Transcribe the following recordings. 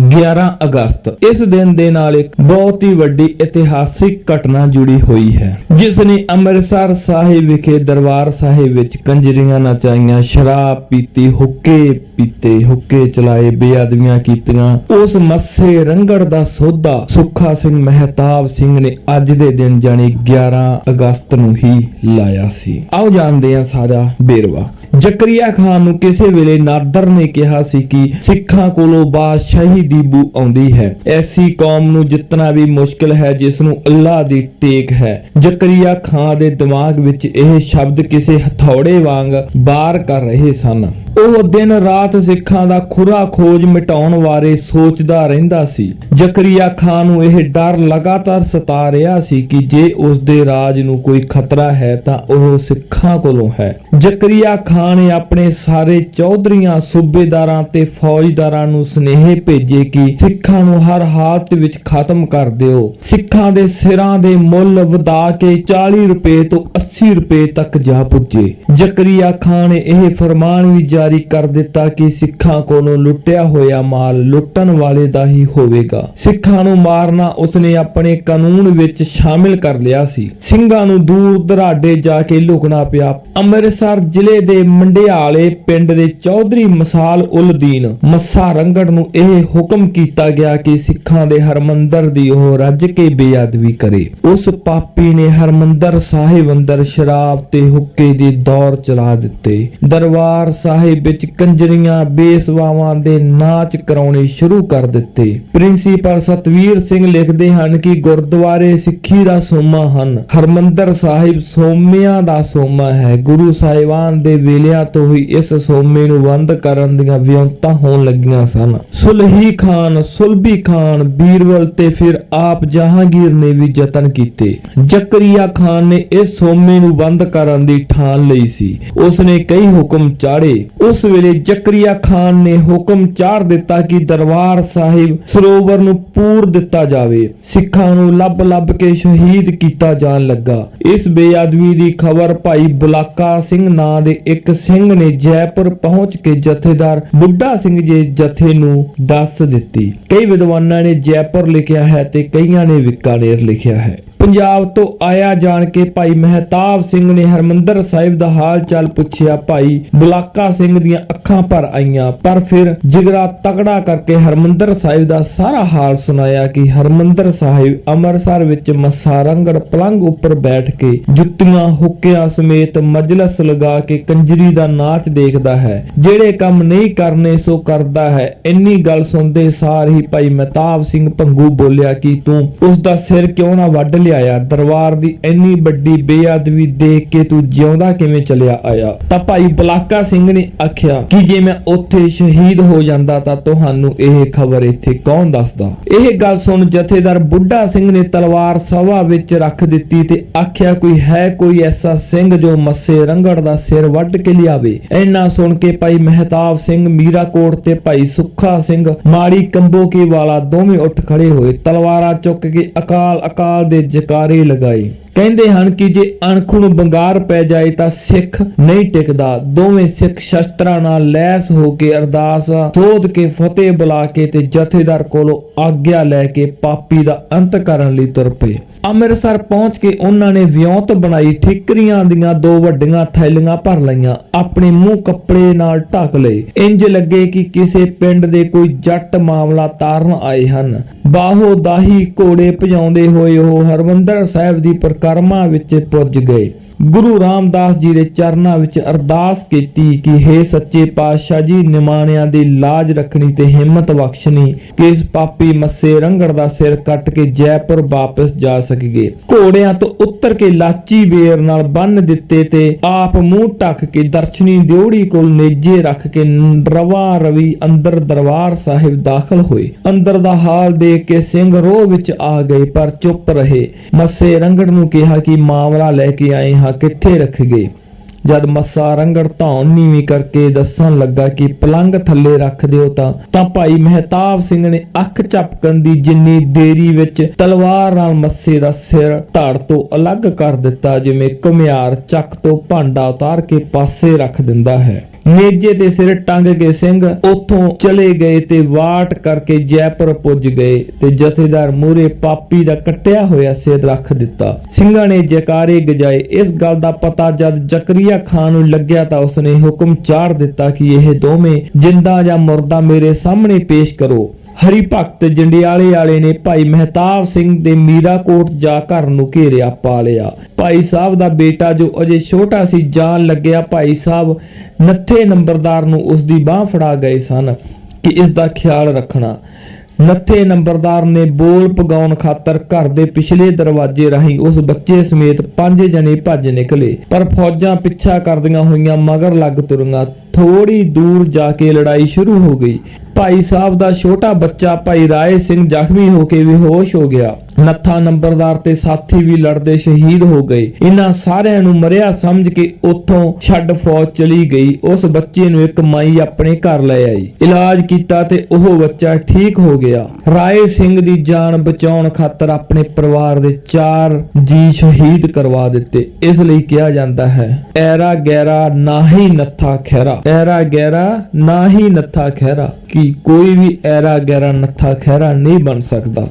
11 ਅਗਸਤ। ਇਸ ਦਿਨ ਦੇ ਨਾਲ ਇੱਕ ਬਹੁਤ ਹੀ ਵੱਡੀ ਇਤਿਹਾਸਿਕ ਘਟਨਾ ਜੁੜੀ ਹੋਈ ਹੈ। ਜਿਸ ਨੇ ਅੰਮ੍ਰਿਤਸਰ ਸਾਹਿਬ ਵਿਖੇ ਦਰਬਾਰ ਸਾਹਿਬ ਵਿੱਚ ਕੰਜਰੀਆਂ ਨਚਾਈਆਂ, ਸ਼ਰਾਬ ਪੀਤੀ, ਹੁੱਕੇ ਪੀਤੇ, ਹੁੱਕੇ ਚਲਾਏ, ਬੇਅਦਬੀਆਂ ਕੀਤੀਆਂ। ਉਸ ਮੱਸੇ ਰੰਗੜ ਦਾ ਸੋਧਾ ਸੁੱਖਾ ਸਿੰਘ ਮਹਿਤਾਬ ਸਿੰਘ ਨੇ ਅੱਜ ਦੇ ਦਿਨ ਜਾਨੀ 11 ਅਗਸਤ ਨੂੰ ਹੀ ਲਾਇਆ ਸੀ। ਆਓ ਜਾਣਦੇ ਹਾਂ ਸਾਰਾ ਬੇਰਵਾ ਜ਼ਕਰੀਆ ਖਾਨ ਨੂੰ ਕਿਸੇ ਵੇਲੇ ਨਾਦਰ ਨੇ ਕਿਹਾ ਸੀ ਕਿ ਸਿੱਖਾਂ ਕੋਲੋਂ ਬਾਦਸ਼ਾਹੀ ਦੀ ਬੂ ਆਉਂਦੀ ਹੈ। ਐਸੀ ਕੌਮ ਨੂੰ ਜਿੱਤਣਾ ਵੀ ਮੁਸ਼ਕਲ ਹੈ, ਜਿਸ ਨੂੰ ਅੱਲਾ ਦੀ ਟੇਕ ਹੈ। ਜ਼ਕਰੀਆ ਖਾਨ ਦੇ ਦਿਮਾਗ ਵਿੱਚ ਇਹ ਸ਼ਬਦ ਕਿਸੇ ਹਥੌੜੇ ਵਾਂਗ ਬਾਰ ਕਰ ਰਹੇ ਸਨ। ਉਹ ਦਿਨ ਰਾਤ ਸਿੱਖਾਂ ਦਾ ਖੁਰਾ ਖੋਜ ਮਿਟਾਉਣ ਬਾਰੇ ਸੋਚਦਾ ਰਹਿੰਦਾ ਸੀ। ਜ਼ਕਰੀਆ ਖਾਨ ਨੂੰ ਇਹ ਡਰ ਲਗਾਤਾਰ ਸਤਾ ਰਿਹਾ ਸੀ ਕਿ ਜੇ ਉਸ ਦੇ ਰਾਜ ਨੂੰ ਕੋਈ ਖਤਰਾ ਹੈ, ਤਾਂ ਉਹ ਸਿੱਖਾਂ ਕੋਲੋਂ ਹੈ। ਜ਼ਕਰੀਆ ਖਾਨ ਨੇ ਆਪਣੇ ਸਾਰੇ ਚੌਧਰੀਆਂ, ਸੂਬੇਦਾਰਾਂ ਤੇ ਫੌਜਦਾਰਾਂ ਨੂੰ ਸੁਨੇਹੇ ਭੇਜੇ ਕਿ ਸਿੱਖਾਂ ਨੂੰ ਹਰ ਹਾਲਤ ਵਿੱਚ ਖਤਮ ਕਰ ਦਿਓ। ਸਿੱਖਾਂ ਦੇ ਸਿਰਾਂ ਦੇ ਮੁੱਲ ਵਧਾ ਕੇ 40 ਰੁਪਏ ਤੋਂ 80 ਰੁਪਏ ਤੱਕ ਜਾ ਪੁੱਜੇ। ਜ਼ਕਰੀਆ ਖਾਨ ਨੇ ਇਹ ਫਰਮਾਨ ਵੀ ਜਾਰੀ ਕਰ ਦਿੱਤਾ ਕਿ ਸਿੱਖਾਂ ਕੋਲੋਂ ਲੁੱਟਿਆ ਹੋਇਆ ਮਾਲ ਲੁੱਟਣ ਵਾਲੇ ਦਾ ਹੀ ਹੋਵੇਗਾ। ਸਿੱਖਾਂ ਨੂੰ ਮਾਰਨਾ ਉਸਨੇ ਆਪਣੇ ਕਾਨੂੰਨ ਵਿੱਚ ਸ਼ਾਮਿਲ ਕਰ ਲਿਆ ਸੀ। ਸਿੰਘਾਂ ਨੂੰ ਦੂਰ ਦਰਾਡੇ ਜਾ ਕੇ ਲੁਕਣਾ ਪਿਆ। ਅੰਮ੍ਰਿਤਸਰ ਜ਼ਿਲ੍ਹੇ ਦੇ ਮੰਡਿਆਲੇ ਪਿੰਡ ਦੇ ਚੌਧਰੀ ਮਸਾਲ ਉਲਦੀਨ ਮੱਸਾ ਰੰਗੜ ਨੂੰ ਇਹ ਹੁਕਮ ਕੀਤਾ ਗਿਆ ਕਿ ਸਿੱਖਾਂ ਦੇ ਹਰਮੰਦਰ ਦੀ ਉਹ ਰੱਜ ਕੇ ਬੇਅਦਬੀ ਕਰੇ। ਉਸ ਪਾਪੀ ਨੇ ਹਰਮੰਦਰ ਸਾਹਿਬ ਅੰਦਰ ਸ਼ਰਾਬ ਤੇ ਹੁੱਕੇ ਦੀ ਦੌਰ ਚਲਾ ਦਿੱਤੇ। ਦਰਬਾਰ ਸਾਹਿਬ ਵਿੱਚ ਕੰਜਰੀਆਂ, ਬੇਸਵਾਵਾਂ ਦੇ ਨਾਚ ਕਰਾਉਣੇ ਸ਼ੁਰੂ ਕਰ ਦਿੱਤੇ। ਪ੍ਰਿੰਸੀਪਲ ਸਤਵੀਰ ਸਿੰਘ ਲਿਖਦੇ ਹਨ ਕਿ ਗੁਰਦੁਆਰੇ ਸਿੱਖੀ ਦਾ ਸੋਮਾ ਹਨ। ਹਰਮੰਦਰ ਸਾਹਿਬ ਸੋਮਿਆਂ ਦਾ ਸੋਮਾ ਹੈ। ਗੁਰੂ ਸਾਹਿਬਾਨ ਦੇ ਵੇਲਿਆਂ ਤੋਂ ਹੀ, ਇਸ ਸੋਮੇ ਨੂੰ ਬੰਦ ਕਰਨ ਦੀਆਂ ਵਿਉਂਤਾਂ ਹੋਣ ਲੱਗੀਆਂ ਸਨ। ਸੁਲਹੀ ਖਾਨ, ਸੁਲਭੀ ਖਾਨ ਬੀਰਬਲ ਤੇ ਫਿਰ ਆਪ ਜਹਾਂਗੀਰ ਨੇ ਵੀ ਯਤਨ ਕੀਤੇ। ਜ਼ਕਰੀਆ ਖਾਨ ਨੇ ਇਸ ਸੋਮੇ ਨੂੰ ਬੰਦ ਕਰਨ ਦੀ ਠਾਣ ਲਈ ਸੀ। ਉਸ ਨੇ ਕਈ ਹੁਕਮ ਚਾੜੇ। ਉਸ ਵੇਲੇ ਜ਼ਕਰੀਆ ਖਾਨ ਨੇ ਹੁਕਮ ਚਾੜ ਦਿੱਤਾ ਕਿ ਦਰਬਾਰ ਸਾਹਿਬ ਸਰੋਵਰ ਨੂੰ ਪੂਰ ਦਿੱਤਾ ਜਾਵੇ। ਸਿੱਖਾਂ ਨੂੰ ਲੱਭ ਲੱਭ ਕੇ ਸ਼ਹੀਦ ਕੀਤਾ ਜਾਣ ਲੱਗਾ। ਇਸ ਬੇਅਦਬੀ ਦੀ ਖਬਰ ਭਾਈ ਬੁਲਾਕਾ ਸਿੰਘ ਨਾਂ ਦੇ ਇੱਕ ਸਿੰਘ ਨੇ ਜੈਪੁਰ ਪਹੁੰਚ ਕੇ ਜਥੇਦਾਰ ਬੁੱਢਾ ਸਿੰਘ ਜੀ ਜਥੇ ਨੂੰ ਦੱਸ ਦਿੱਤੀ। ਕਈ ਵਿਦਵਾਨਾਂ ਨੇ ਜੈਪੁਰ ਲਿਖਿਆ ਹੈ ਤੇ ਕਈਆਂ ਨੇ ਵਿਕਾਨੇਰ ਲਿਖਿਆ ਹੈ। ਪੰਜਾਬ ਤੋਂ ਆਇਆ ਜਾਣ ਕੇ ਭਾਈ ਮਹਿਤਾਬ ਸਿੰਘ ਨੇ ਹਰਮੰਦਰ ਸਾਹਿਬ ਦਾ ਹਾਲ ਚਾਲ ਪੁੱਛਿਆ, ਭਾਈ ਬੁਲਾਕਾ ਸਿੰਘ ਦੀਆਂ ਅੱਖਾਂ ਭਰ ਆਈਆਂ, ਪਰ ਫਿਰ ਜਿਗਰਾ ਤਕੜਾ ਕਰਕੇ ਹਰਮੰਦਰ ਸਾਹਿਬ ਦਾ ਸਾਰਾ ਹਾਲ ਸੁਣਾਇਆ ਕਿ ਹਰਮੰਦਰ ਸਾਹਿਬ ਅੰਮ੍ਰਿਤਸਰ ਵਿੱਚ ਮੱਸਾ ਰੰਗੜ ਪਲੰਗ ਉੱਪਰ ਬੈਠ ਕੇ ਜੁੱਤੀਆਂ ਹੁੱਕਿਆਂ ਸਮੇਤ ਮਜਲਸ ਲਗਾ ਕੇ ਕੰਜਰੀ ਦਾ ਨਾਚ ਦੇਖਦਾ ਹੈ। ਜਿਹੜੇ ਕੰਮ ਨਹੀਂ ਕਰਨੇ, ਸੋ ਕਰਦਾ ਹੈ। ਇੰਨੀ ਗੱਲ ਸੁਣਦੇ ਸਾਰ ਹੀ ਭਾਈ ਮਹਿਤਾਬ ਸਿੰਘ ਭੰਗੂ ਬੋਲਿਆ ਕਿ ਤੂੰ ਉਸ ਦਾ ਸਿਰ ਕਿਉਂ ਨਾ ਵੱਢ ਲਿਆ? ਲਿਆਇਆ ਦਰਬਾਰ ਦੀ ਇੰਨੀ ਵੱਡੀ ਬੇਅਦਬੀ ਦੇਖ ਕੇ ਤੂੰ ਜਿਉਂਦਾ ਕਿਵੇਂ ਚਲਿਆ ਆਇਆ? ਤਾਂ ਭਾਈ ਬਲਾਕਾ ਸਿੰਘ ਨੇ ਆਖਿਆ, ਕਿ ਜੇ ਮੈਂ ਉੱਥੇ ਸ਼ਹੀਦ ਹੋ ਜਾਂਦਾ ਤਾਂ ਤੁਹਾਨੂੰ ਇਹ ਖਬਰ ਇੱਥੇ ਕੌਣ ਦੱਸਦਾ? ਇਹ ਗੱਲ ਸੁਣ ਜਥੇਦਾਰ ਬੁੱਢਾ ਸਿੰਘ ਨੇ ਤਲਵਾਰ ਸਭਾ ਵਿੱਚ ਰੱਖ ਦਿੱਤੀ ਤੇ ਆਖਿਆ, ਕੋਈ ਹੈ ਕੋਈ ਐਸਾ ਸਿੰਘ ਜੋ ਮੱਸੇ ਰੰਗੜ ਦਾ ਸਿਰ ਵੱਢ ਕੇ ਲਿਆਵੇ? ਇੰਨਾ ਸੁਣ ਕੇ ਭਾਈ ਮਹਿਤਾਬ ਸਿੰਘ ਮੀਰਾਕੋਟ ਤੇ ਭਾਈ ਸੁੱਖਾ ਸਿੰਘ, ਮਾੜੀ ਕੰਬੋਕੀ ਵਾਲਾ ਦੋਵੇਂ ਉੱਠ ਖੜੇ ਹੋਏ। ਤਲਵਾਰਾਂ ਚੁੱਕ ਕੇ ਅਕਾਲ ਅਕਾਲ ਦੇ ਜਕਾਰੇ ਲਗਾਏ। ਕਹਿੰਦੇ ਹਨ ਕਿ ਜੇ ਅਣਖ ਨੂੰ ਬੰਗਾਰ ਪੈ ਜਾਏ ਤਾਂ ਸਿੱਖ ਨਹੀਂ ਟਿਕਦਾ। ਦੋਵੇਂ ਸਿੱਖ ਸ਼ਸਤਰਾਂ ਨਾਲ ਲੈਸ ਹੋ ਕੇ ਅਰਦਾਸ ਸੋਧ ਕੇ ਫਤਿਹ ਬੁਲਾ ਕੇ ਤੇ ਜਥੇਦਾਰ ਕੋਲੋਂ ਆਗਿਆ ਲੈ ਕੇ ਪਾਪੀ ਦਾ ਅੰਤ ਕਰਨ ਲਈ ਤੁਰ ਪਏ। ਅੰਮ੍ਰਿਤਸਰ ਪਹੁੰਚ ਕੇ ਉਹਨਾਂ ਨੇ ਵਿਉਂਤ ਬਣਾਈ ਠਿਕਰੀਆਂ ਦੀਆਂ ਦੋ ਵੱਡੀਆਂ ਥੈਲੀਆਂ ਭਰ ਲਈਆਂ। ਆਪਣੇ ਮੂੰਹ ਕੱਪੜੇ ਨਾਲ ਢੱਕ ਲਏ। ਇੰਜ ਲੱਗੇ ਕਿ ਕਿਸੇ ਪਿੰਡ ਦੇ ਕੋਈ ਜੱਟ ਮਾਮਲਾ ਤਾਰਨ ਆਏ ਹਨ। ਬਾਹੋ ਦਾਹੀ ਘੋੜੇ ਭਜਾਉਂਦੇ ਹੋਏ ਉਹ ਹਰਮੰਦਰ ਸਾਹਿਬ ਦੀ ਕਰਮਾਂ ਵਿੱਚ ਪੁੱਜ ਗਏ। ਗੁਰੂ ਰਾਮਦਾਸ ਜੀ ਦੇ ਚਰਨਾਂ ਵਿੱਚ ਅਰਦਾਸ ਕੀਤੀ ਕਿ हे ਸੱਚੇ ਪਾਤਸ਼ਾਹ ਜੀ, ਨਿਮਾਣਿਆਂ ਦੀ ਲਾਜ ਰੱਖਣੀ ਤੇ ਹਿੰਮਤ ਬਖਸ਼ਣੀ ਕਿ ਇਸ ਪਾਪੀ ਮੱਸੇ ਰੰਗੜ ਦਾ ਸਿਰ ਕੱਟ ਕੇ ਜੈਪੁਰ ਵਾਪਸ ਜਾ ਸਕੀਏ। ਘੋੜਿਆਂ ਤੋਂ ਉੱਤਰ ਕੇ ਲਾਚੀ ਬੇਰ ਨਾਲ ਬੰਨ ਦਿੱਤੇ ਤੇ ਆਪ ਮੂੰਹ ਢੱਕ ਕੇ ਦਰਸ਼ਨੀ ਦਿਉੜੀ ਕੋਲ ਨੇਜੇ ਰੱਖ ਕੇ ਰਵਾ ਰਵੀ ਅੰਦਰ ਦਰਬਾਰ ਸਾਹਿਬ ਦਾਖਲ ਹੋਏ। ਅੰਦਰ ਦਾ ਹਾਲ ਦੇਖ ਕੇ ਸਿੰਘ ਰੋਹ ਵਿੱਚ ਆ ਗਏ ਪਰ ਚੁੱਪ ਰਹੇ। ਮੱਸੇ ਰੰਗੜ ਨੂੰ ਕਿਹਾ ਕਿ ਮਾਮਲਾ ਲੈ ਕੇ ਆਏ ਹਾਂ, ਕਿੱਥੇ ਰੱਖ ਗਏ ਜਦ ਮੱਸਾ ਰੰਗੜ ਧੌਣ ਨੀਵੀਂ ਕਰਕੇ ਦੱਸਣ ਲੱਗਾ ਕਿ ਪਲੰਗ ਥੱਲੇ ਰੱਖ ਦਿਓ ਤਾਂ ਤਾਂ ਭਾਈ ਮਹਿਤਾਬ ਸਿੰਘ ਨੇ ਅੱਖ ਝਪਕਣ ਦੀ ਜਿੰਨੀ ਦੇਰੀ ਵਿੱਚ ਤਲਵਾਰ ਨਾਲ ਮੱਸੇ ਦਾ ਸਿਰ ਧੜ ਤੋਂ ਅਲੱਗ ਕਰ ਦਿੱਤਾ, ਜਿਵੇਂ ਘੁਮਿਆਰ ਚੱਕ ਤੋਂ ਭਾਂਡਾ ਉਤਾਰ ਕੇ ਪਾਸੇ ਰੱਖ ਦਿੰਦਾ ਹੈ। ਨੇਜੇ ਤੇ ਸਿਰ ਟੰਗ ਕੇ ਸਿੰਘ, ਉੱਥੋਂ ਚਲੇ ਗਏ ਤੇ ਵਾਟ ਕਰਕੇ ਜੈਪੁਰ ਪੁੱਜ ਗਏ ਤੇ ਜਥੇਦਾਰ ਮੂਰੇ ਪਾਪੀ ਦਾ ਕੱਟਿਆ ਹੋਇਆ ਸਿਰ ਰੱਖ ਦਿੱਤਾ। ਸਿੰਘਾਂ ਨੇ ਜੈਕਾਰੇ ਗਜਾਏ। ਇਸ ਗੱਲ ਦਾ ਪਤਾ ਜਦ ਜ਼ਕਰੀਆ ਖਾਨ ਨੂੰ ਲੱਗਿਆ ਤਾਂ ਉਸਨੇ ਹੁਕਮ ਚਾੜ ਦਿੱਤਾ ਕਿ ਇਹ ਦੋਵੇਂ ਜਿੰਦਾ ਜਾਂ ਮੁਰਦਾ ਮੇਰੇ ਸਾਹਮਣੇ ਪੇਸ਼ ਕਰੋ। ਹਰੀ ਭਗਤ ਜੰਡਿਆਲੇ ਵਾਲੇ ਨੇ ਭਾਈ ਮਹਿਤਾਬ ਸਿੰਘ ਦੇ ਮੀਰਾਕੋਟ ਜਾ ਘਰ ਨੂੰ ਘੇਰਿਆ, ਪਾ ਲਿਆ। ਭਾਈ ਸਾਹਿਬ ਦਾ ਬੇਟਾ ਜੋ ਅਜੇ ਛੋਟਾ ਸੀ, ਜਾਣ ਲੱਗਿਆ ਭਾਈ ਸਾਹਿਬ ਨੱਥੇ ਨੰਬਰਦਾਰ ਨੂੰ ਉਸ ਦੀ ਬਾਹ ਫੜਾ ਗਏ ਸਨ ਕਿ ਇਸ ਦਾ ਖਿਆਲ ਰੱਖਣਾ। ਨੱਥੇ ਨੰਬਰਦਾਰ ਨੇ ਬੋਲ ਪਗਾਉਣ ਖਾਤਰ ਘਰ ਦੇ ਪਿਛਲੇ ਦਰਵਾਜ਼ੇ ਰਾਹੀਂ ਉਸ ਬੱਚੇ ਸਮੇਤ ਪੰਜ ਜਣੇ ਭੱਜ ਨਿਕਲੇ। ਪਰ ਫੌਜਾਂ ਪਿੱਛਾ ਕਰਦੀਆਂ ਹੋਈਆਂ ਮਗਰ ਲੱਗ ਤੁਰੀਆਂ। ਥੋੜੀ ਦੂਰ ਜਾ ਕੇ ਲੜਾਈ ਸ਼ੁਰੂ ਹੋ ਗਈ। ਭਾਈ ਸਾਹਿਬ ਦਾ ਛੋਟਾ ਬੱਚਾ ਭਾਈ ਰਾਏ ਸਿੰਘ ਜ਼ਖਮੀ ਹੋ ਕੇ ਬੇਹੋਸ਼ ਹੋ ਗਿਆ। ਨੱਥਾ ਨੰਬਰਦਾਰ ਤੇ ਸਾਥੀ ਵੀ ਲੜਦੇ ਸ਼ਹੀਦ ਹੋ ਗਏ। ਇਹਨਾਂ ਸਾਰਿਆਂ ਨੂੰ ਮਰਿਆ ਸਮਝ ਕੇ ਉੱਥੋਂ ਛੱਡ ਫੌਜ ਚਲੀ ਗਈ। ਉਸ ਬੱਚੇ ਨੂੰ ਇੱਕ ਮਾਈ ਆਪਣੇ ਘਰ ਲੈ ਆਈ। ਇਲਾਜ ਕੀਤਾ ਤੇ ਉਹ ਬੱਚਾ ਠੀਕ ਹੋ ਗਿਆ। ਰਾਏ ਸਿੰਘ ਦੀ ਜਾਨ ਬਚਾਉਣ ਖਾਤਰ ਆਪਣੇ ਪਰਿਵਾਰ ਦੇ ਚਾਰ ਜੀ ਸ਼ਹੀਦ ਕਰਵਾ ਦਿੱਤੇ। ਇਸ ਲਈ ਕਿਹਾ ਜਾਂਦਾ ਹੈ, ਐਰਾ ਗੈਰਾ ਨਾ ਹੀ ਨੱਥਾ ਖਹਿਰਾ। ਐਰਾ ਗੈਰਾ ਨਾ ਹੀ ਨੱਥਾ ਖਹਿਰਾ, ਕਿ ਕੋਈ ਵੀ ਐਰਾ ਗੈਰਾ ਨੱਥਾ ਖਹਿਰਾ ਨਹੀਂ ਬਣ ਸਕਦਾ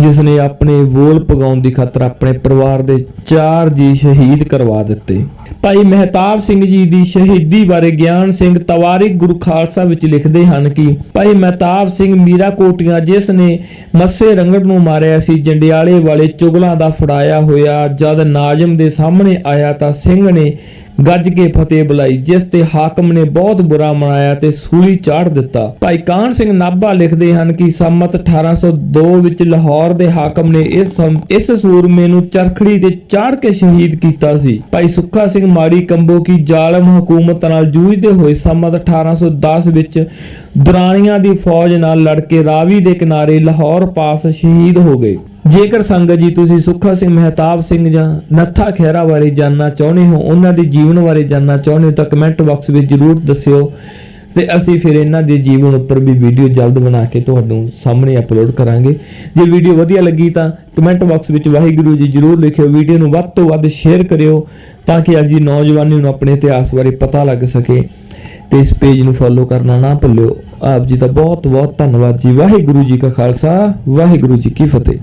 ਜਿਸ ਨੇ ਆਪਣੇ ਵੋਲ ਪਗਾਉਣ ਦੀ ਖਾਤਰ ਆਪਣੇ ਪਰਿਵਾਰ ਦੇ ਚਾਰ ਜੀ ਸ਼ਹੀਦ ਕਰਵਾ ਦਿੱਤੇ। ਭਾਈ ਮਹਿਤਾਬ ਸਿੰਘ ਜੀ ਦੀ ਸ਼ਹੀਦੀ ਬਾਰੇ ਗਿਆਨ ਸਿੰਘ ਤਵਾਰਿਕ ਗੁਰੂ ਖਾਲਸਾ ਵਿੱਚ ਲਿਖਦੇ ਹਨ ਕਿ ਭਾਈ ਮਹਿਤਾਬ ਸਿੰਘ ਮੀਰਾ ਕੋਟੀਆਂ ਜਿਸ ਨੇ ਮੱਸੇ ਰੰਗੜ ਨੂੰ ਮਾਰਿਆ ਸੀ, ਜੰਡਿਆਲੇ ਵਾਲੇ ਚੁਗਲਾਂ ਦਾ ਫੜਾਇਆ ਹੋਇਆ, ਜਦ ਨਾਜ਼ਮ ਦੇ ਸਾਹਮਣੇ ਆਇਆ ਤਾਂ ਸਿੰਘ ਨੇ ਗੱਜ ਕੇ ਫਤਿਹ ਬੁਲਾਈ, ਜਿਸ ਤੇ ਹਾਕਮ ਨੇ ਬਹੁਤ ਬੁਰਾ ਮਨਾਇਆ ਤੇ ਸੂਲੀ ਚਾੜ ਦਿੱਤਾ। ਭਾਈ ਕਾਹਨ ਸਿੰਘ ਨਾਭਾ ਲਿਖਦੇ ਹਨ ਕਿ ਸੰਮਤ 1802 ਵਿੱਚ ਲਾਹੌਰ ਦੇ ਹਾਕਮ ਨੇ ਇਸ ਇਸ ਸੂਰਮੇ ਨੂੰ ਚਰਖੜੀ ਤੇ ਚਾੜ ਕੇ ਸ਼ਹੀਦ ਕੀਤਾ ਸੀ। ਭਾਈ ਸੁੱਖਾ ਸਿੰਘ ਮਾੜੀ ਕੰਬੋ ਕੀ ਜ਼ਾਲਮ ਹਕੂਮਤ ਨਾਲ ਜੂਝਦੇ ਹੋਏ ਸੰਮਤ 1810 ਵਿੱਚ ਦੁਰਾਨੀਆਂ ਦੀ ਫੌਜ ਨਾਲ ਲੜ ਕੇ ਰਾਵੀ ਦੇ ਕਿਨਾਰੇ ਲਾਹੌਰ ਪਾਸ ਸ਼ਹੀਦ ਹੋ ਗਏ। ਜੇਕਰ ਸੰਗਤ ਜੀ ਤੁਸੀਂ ਸੁੱਖਾ ਸਿੰਘ, ਮਹਿਤਾਬ ਸਿੰਘ ਜਾਂ ਨੱਥਾ ਖਹਿਰਾ ਬਾਰੇ ਜਾਨਣਾ ਚਾਹੁੰਦੇ ਹੋ, ਉਹਨਾਂ ਦੇ ਜੀਵਨ ਬਾਰੇ ਜਾਨਣਾ ਚਾਹੁੰਦੇ ਹੋ, ਤਾਂ ਕਮੈਂਟ ਬਾਕਸ ਵਿੱਚ ਜਰੂਰ ਦੱਸਿਓ ਤੇ ਅਸੀਂ ਫਿਰ ਇਹਨਾਂ ਦੇ ਜੀਵਨ ਉੱਪਰ ਵੀ ਵੀਡੀਓ ਜਲਦ ਬਣਾ ਕੇ ਤੁਹਾਨੂੰ ਸਾਹਮਣੇ ਅਪਲੋਡ ਕਰਾਂਗੇ। ਜੇ ਵੀਡੀਓ ਵਧੀਆ ਲੱਗੀ ਤਾਂ ਕਮੈਂਟ ਬਾਕਸ ਵਿੱਚ ਵਾਹਿਗੁਰੂ ਜੀ ਜਰੂਰ ਲਿਖਿਓ ਵੀਡੀਓ ਨੂੰ ਵੱਧ ਤੋਂ ਵੱਧ ਸ਼ੇਅਰ ਕਰਿਓ ਤਾਂ ਕਿ ਅੱਜ ਦੀ ਨੌਜਵਾਨੀ ਨੂੰ ਆਪਣੇ ਇਤਿਹਾਸ ਬਾਰੇ ਪਤਾ ਲੱਗ ਸਕੇ ਤੇ ਇਸ ਪੇਜ ਨੂੰ ਫੋਲੋ ਕਰਨਾ ਨਾ ਭੁੱਲਿਓ। ਆਪ ਜੀ ਦਾ ਬਹੁਤ ਬਹੁਤ ਧੰਨਵਾਦ ਜੀ। ਵਾਹਿਗੁਰੂ ਜੀ ਕਾ ਖਾਲਸਾ, ਵਾਹਿਗੁਰੂ ਜੀ ਕੀ ਫਤਿਹ।